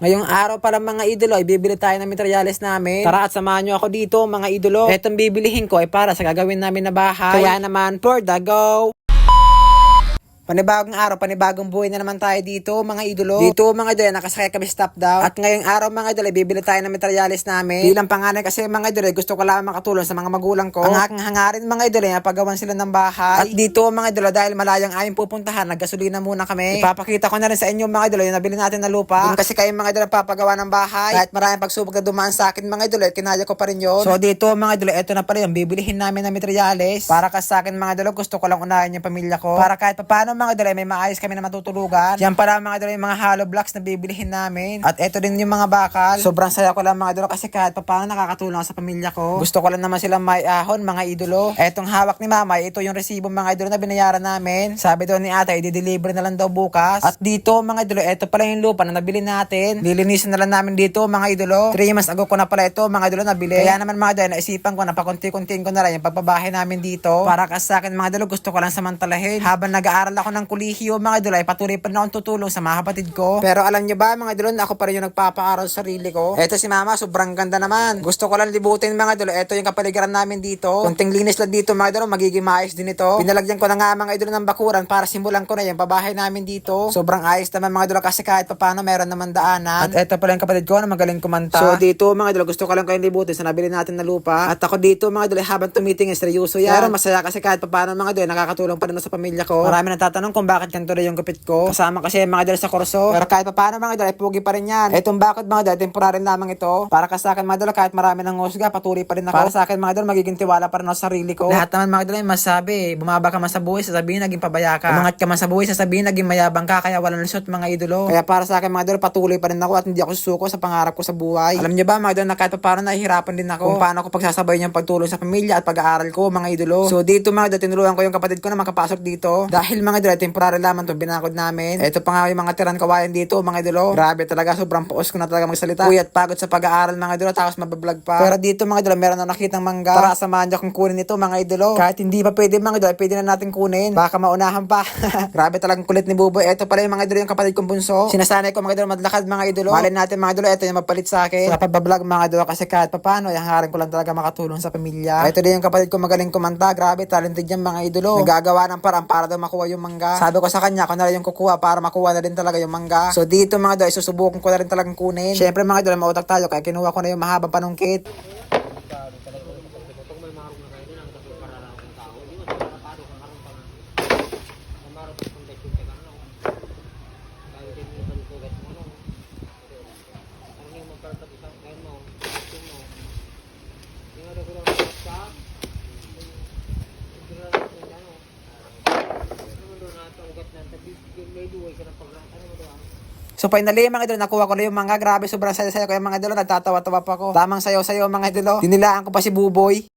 Ngayong araw pala mga idolo, ay bibili tayo ng materyales namin. Tara at samahan nyo ako dito mga idolo. Etong bibilihin ko ay para sa gagawin namin na bahay. Kaya naman, for the go! Panibagong araw, panibagong buhay na naman tayo dito, mga idolo. Dito, mga idolo, nakasakay kami sa top down. At ngayong araw, mga idolo, bibili tayo ng materyales namin. Bilang panganay kasi, mga idolo, gusto ko lang makatulong sa mga magulang ko. Ang aking hangarin, mga idolo, na pagawan sila ng bahay. At dito, mga idolo, dahil malayang aming pupuntahan, naggasolina muna kami. Ipapakita ko na rin sa inyo, mga idolo, yung nabili natin na lupa. Yung kasi kayo, mga idolo, papagawa ng bahay. Kahit maraming pagsubok na dumaan sa akin, mga idolo, kinaya ko pa rin yun. So, dito, mga idolo, eto na pala yung bibilihin namin ng materyales. Para kasi sa akin, mga idolo, gusto ko lang unahin yung pamilya ko. Para kahit paano, mga idolo, may maayos kami na matutulugan. Yan pala, mga idolo, yung mga hollow blocks na bibilihin namin. At eto din yung mga bakal. Sobrang saya ko lang, mga idolo, kasi kahit paano nakakatulong sa pamilya ko. Gusto ko lang naman silang may ahon, mga idolo. Etong hawak ni mama, ito yung resibo, mga idolo, na binayaran namin. Sabi daw ni ate, i-deliver na lang daw bukas. At dito, mga idolo, eto pala yung lupa na nabili natin. Lilinisan na lang namin dito, mga idolo. 3 months ago ko na pala ito, mga idolo, nabili. Kaya naman, mga idolo, naisipan ko na pakunti-kuntiin ko na lang yung pagbabahay namin dito. Para kasi sa akin, mga idolo, gusto ko lang samantalahin. Habang nag-aaral ako ng kulihiyo, mga idolo, ay patuloy pa na akong tutulong sa mga kapatid ko. Pero alam niyo ba, mga idolo, na ako pa rin yung nagpapaaral sa sarili ko. Eto si mama, sobrang ganda naman. Gusto ko lang libutin, mga idolo. Eto yung kapaligiran namin dito. Kunting linis lang dito, mga idolo, magiging maayos din ito. Pinalagyan ko na nga, mga idolo, ng bakuran para simulan ko na yung pabahay namin dito. Sobrang ayos naman, mga idolo, kasi kahit paano meron naman daanan. At eto pala yung kapatid ko na magaling kumanta. So dito, mga idolo, gusto ko lang kayong libutin sa nabili natin na lupa. At ako dito, mga idolo, habang tumitingin, seryoso yan. Pero masaya kasi kahit paano, mga idolo, nakakatulong pa rin ako sa pamilya ko. Marami natatanong kung bakit ganito na yung gupit ko. Kasama kasi mga idol sa kurso. Pero kahit pa paano mga idol, ay pugi pa rin yan. Etong bakod mga idol, temporary lamang ito. Para ka sa akin mga idol, kahit marami ng husga, patuloy pa rin ako. Para sa akin mga idol, magiging tiwala pa rin ako sa sarili ko. Lahat naman mga idol ay masabi, bumaba ka man sa buhay, sasabihin naging pabaya ka. Umangat ka man sa buhay, sasabihin naging mayabang ka, kaya walang lusot mga idolo. Kaya para sa akin mga idol, patuloy pa rin ako at hindi ako susuko sa pangarap ko sa buhay. Alam niyo ba mga idol, na kahit pa paano nahihirapan din ako. Kung paano ko pagsasabayin yung pagtulong sa pamilya at pag-aaral ko mga idolo. So dito mga idol, tinulungan ko yung kapatid ko na makapasok dito. Dahil mga idol, temporary lamang to binakod namin. Ito pa nga yung mga tiran kawayan dito, mga idolo. Grabe talaga, sobrang puos ko na talaga magsalita. Uy, at pagod sa pag-aaral, mga idolo, tapos mabablog pa. Pero dito, mga idolo, meron na nakitang mangga. Tara, samahan niyo kung kunin ito, mga idolo. Kahit hindi pa pwede, mga idolo, pwede na natin kunin. Baka maunahan pa. Grabe talagang kulit ni Buboy. Ito pala yung mga idolo, yung kapatid kong bunso. Sinasanay ko, mga idolo, madlakad, mga idolo. Malin natin, mga idolo, ito yung mapalit sa akin. Sa pagbablog, mga idolo, kasi kahit papano, yung hangarin ko lang talaga makatulong sa pamilya. Ito din yung kapatid ko magaling kumanta. Grabe, talented yan, mga idolo. Nagagawa ng parang para daw makuha yung mangga. Sabi ko sa kanya, ako na lang yung kukuha para makuha na din talaga yung mangga. So dito mga idol, susubukan ko na rin talagang kunin. Syempre mga idol, mautak tayo kaya kinuha ko na yung mahabang panungkit. So finally, mga idol, nakuha ko na yung mga grabe, sobrang saya-saya ko yung mga idol, nagtatawa-tawa pa ako. Tamang sayo-sayo mga idol, dinilaan ko pa si Buboy.